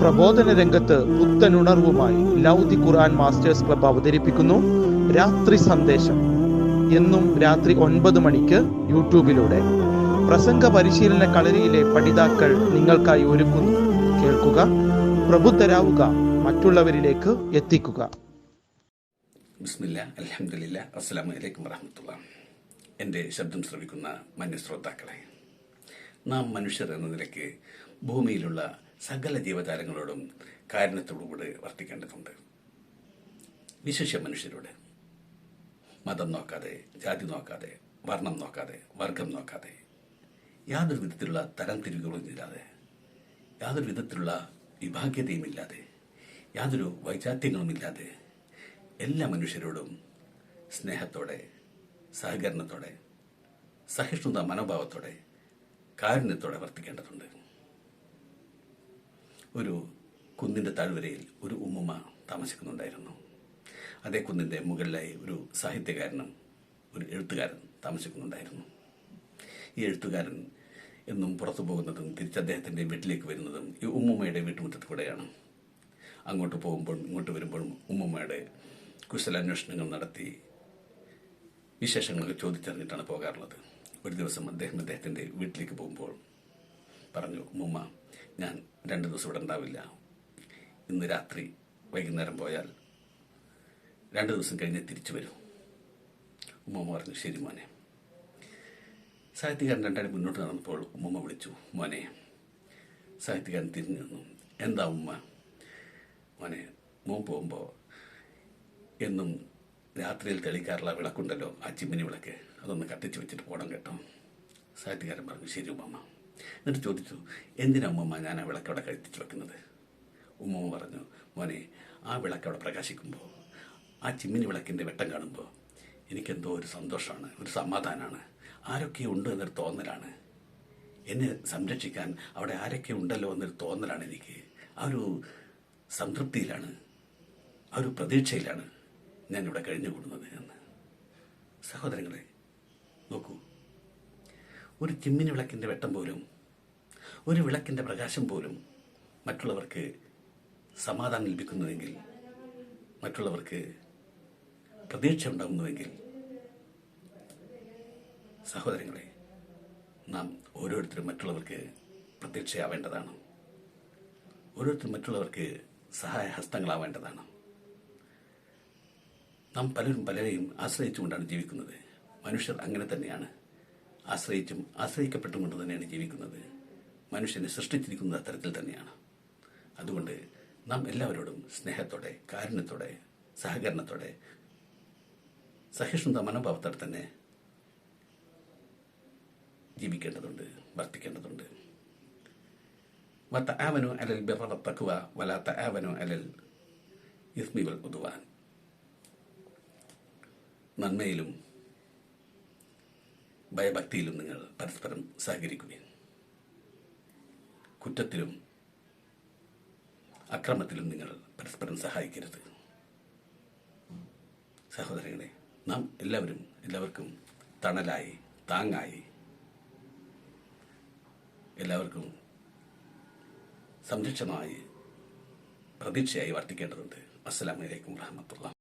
പ്രബോധന രംഗത്ത് പുത്തനുണർവുമായി ലൗദി ഖുർആൻ masters club അവതരിപ്പിക്കുന്നു രാത്രി സന്ദേശം. എന്നും രാത്രി ഒൻപത് മണിക്ക് യൂട്യൂബിലൂടെ. പ്രസംഗ പരിശീലന കളരിയിലെ പഠിതാക്കൾ നിങ്ങൾക്കായി ഒരുക്കുന്നു. കേൾക്കുക പ്രബുദ്ധരാവുക മറ്റുള്ളവരിലേക്ക് എത്തിക്കുക. എന്റെ ശബ്ദം ശ്രവിക്കുന്ന മാന്യ ശ്രോതാക്കളെ നാം മനുഷ്യർ എന്ന നിലയ്ക്ക് ഭൂമിയിലുള്ള സകല ജീവജാലങ്ങളോടും കാരണത്തോടുകൂടി വർത്തിക്കേണ്ടതുണ്ട്. വിശേഷ മനുഷ്യരോട് മതം നോക്കാതെ ജാതി നോക്കാതെ വർണം നോക്കാതെ വർഗം നോക്കാതെ യാതൊരു വിധത്തിലുള്ള തരം തിരിവുകളും ഇല്ലാതെ യാതൊരു വിധത്തിലുള്ള വിഭാഗ്യതയും ഇല്ലാതെ യാതൊരു വൈചാത്യങ്ങളുമില്ലാതെ എല്ലാ മനുഷ്യരോടും സ്നേഹത്തോടെ സഹകരണത്തോടെ സഹിഷ്ണുത മനോഭാവത്തോടെ കാരുണ്യത്തോടെ വർത്തിക്കേണ്ടതുണ്ട്. ഒരു കുന്നിന്റെ താഴ്വരയിൽ ഒരു ഉമ്മുമ താമസിക്കുന്നുണ്ടായിരുന്നു. അതേ കുന്നിന്റെ മുകളിലായി ഒരു സാഹിത്യകാരനും ഒരു എഴുത്തുകാരൻ താമസിക്കുന്നുണ്ടായിരുന്നു. ഈ എഴുത്തുകാരൻ എന്നും പുറത്തു പോകുന്നതും തിരിച്ച് അദ്ദേഹത്തിന്റെ വീട്ടിലേക്ക് വരുന്നതും ഈ ഉമ്മുമ്മയുടെ വീട്ടുമുറ്റത്ത് കൂടെയാണ് അങ്ങോട്ട് പോകുമ്പോൾ ഇങ്ങോട്ട് വരുമ്പോഴും ഉമ്മുമ്മയുടെ കുശലാന്വേഷണങ്ങൾ നടത്തി വിശേഷങ്ങളൊക്കെ ചോദിച്ചറിഞ്ഞിട്ടാണ് പോകാറുള്ളത്. ഒരു ദിവസം അദ്ദേഹം അദ്ദേഹത്തിന്റെ വീട്ടിലേക്ക് പോകുമ്പോൾ പറഞ്ഞു ഉമ്മുമ്മ ഞാൻ രണ്ട് ദിവസം ഇവിടെ ഉണ്ടാവില്ല. ഇന്ന് രാത്രി വൈകുന്നേരം പോയാൽ രണ്ട് ദിവസം കഴിഞ്ഞ് തിരിച്ചു വരും. ഉമ്മ പറഞ്ഞു ശരി മോനെ. സാഹിത്യകാരൻ രണ്ടാടി മുന്നോട്ട് നടന്നപ്പോൾ ഉമ്മ വിളിച്ചു മോനെ സാഹിത്യകാരൻ തിരിഞ്ഞു നിന്നു. എന്താ ഉമ്മ മോനെ മോൻ പോകുമ്പോൾ എന്നും രാത്രിയിൽ തെളിക്കാറുള്ള വിളക്കുണ്ടല്ലോ ആ ചിമ്മിനി വിളക്ക്. അതൊന്ന് കത്തിച്ച് വെച്ചിട്ട് പോകണം കേട്ടോ. സാഹിത്യകാരൻ പറഞ്ഞു ശരി ഉമ്മമ്മ. എന്നിട്ട് ചോദിച്ചു എന്തിനാ ഉമ്മമ്മ ഞാൻ ആ വിളക്ക് അവിടെ കഴിപ്പിച്ചു വെക്കുന്നത്? ഉമ്മമ്മ പറഞ്ഞു മോനെ ആ വിളക്ക് അവിടെ പ്രകാശിക്കുമ്പോൾ ആ ചിമ്മിനി വിളക്കിന്റെ വെട്ടം കാണുമ്പോൾ എനിക്കെന്തോ ഒരു സന്തോഷമാണ് ഒരു സമാധാനമാണ് ആരൊക്കെ ഉണ്ട് എന്നൊരു തോന്നലാണ്. എന്നെ സംരക്ഷിക്കാൻ അവിടെ ആരൊക്കെ ഉണ്ടല്ലോ എന്നൊരു തോന്നലാണ് എനിക്ക്. ആ ഒരു സംതൃപ്തിയിലാണ് ആ ഒരു പ്രതീക്ഷയിലാണ് ഞാനിവിടെ കഴിഞ്ഞുകൂടുന്നത് എന്ന്. സഹോദരങ്ങളെ നോക്കൂ. ഒരു ചിമ്മിനി വിളക്കിന്റെ വെട്ടം പോലും ഒരു വിളക്കിന്റെ പ്രകാശം പോലും മറ്റുള്ളവർക്ക് സമാധാനം ലഭിക്കുന്നുവെങ്കിൽ മറ്റുള്ളവർക്ക് പ്രതീക്ഷ ഉണ്ടാകുന്നുവെങ്കിൽ സഹോദരങ്ങളെ നാം ഓരോരുത്തരും മറ്റുള്ളവർക്ക് പ്രതീക്ഷയാവേണ്ടതാണ്. ഓരോരുത്തരും മറ്റുള്ളവർക്ക് സഹായ ഹസ്തങ്ങളാവേണ്ടതാണ് നാം പലരും പലരെയും ആശ്രയിച്ചുകൊണ്ടാണ് ജീവിക്കുന്നത്. മനുഷ്യർ അങ്ങനെ തന്നെയാണ്. ആശ്രയിച്ചും ആശ്രയിക്കപ്പെട്ടും കൊണ്ട് തന്നെയാണ് ജീവിക്കുന്നത്. മനുഷ്യനെ സൃഷ്ടിച്ചിരിക്കുന്നത് അത്തരത്തിൽ തന്നെയാണ്. അതുകൊണ്ട് നാം എല്ലാവരോടും സ്നേഹത്തോടെ കാരുണ്യത്തോടെ സഹകരണത്തോടെ സഹിഷ്ണുത മനോഭാവത്തോടെ തന്നെ ജീവിക്കേണ്ടതുണ്ട് വർത്തിക്കേണ്ടതുണ്ട്. വത്തആവനു അലൽ ബിറ വത്തഖ്വ വലാ അലൽ ഇസ്മി വൽ നന്മയിലും ഭയഭക്തിയിലും നിങ്ങൾ പരസ്പരം സഹകരിക്കുകയും കുറ്റത്തിലും അക്രമത്തിലും നിങ്ങൾ പരസ്പരം സഹായിക്കരുത്. സഹോദരങ്ങളെ നാം എല്ലാവരും എല്ലാവർക്കും തണലായി താങ്ങായി എല്ലാവർക്കും സംരക്ഷണമായി പ്രതീക്ഷയായി വർത്തിക്കേണ്ടതുണ്ട് അസ്സലാമലൈക്കും വാഹമത്തുള്ള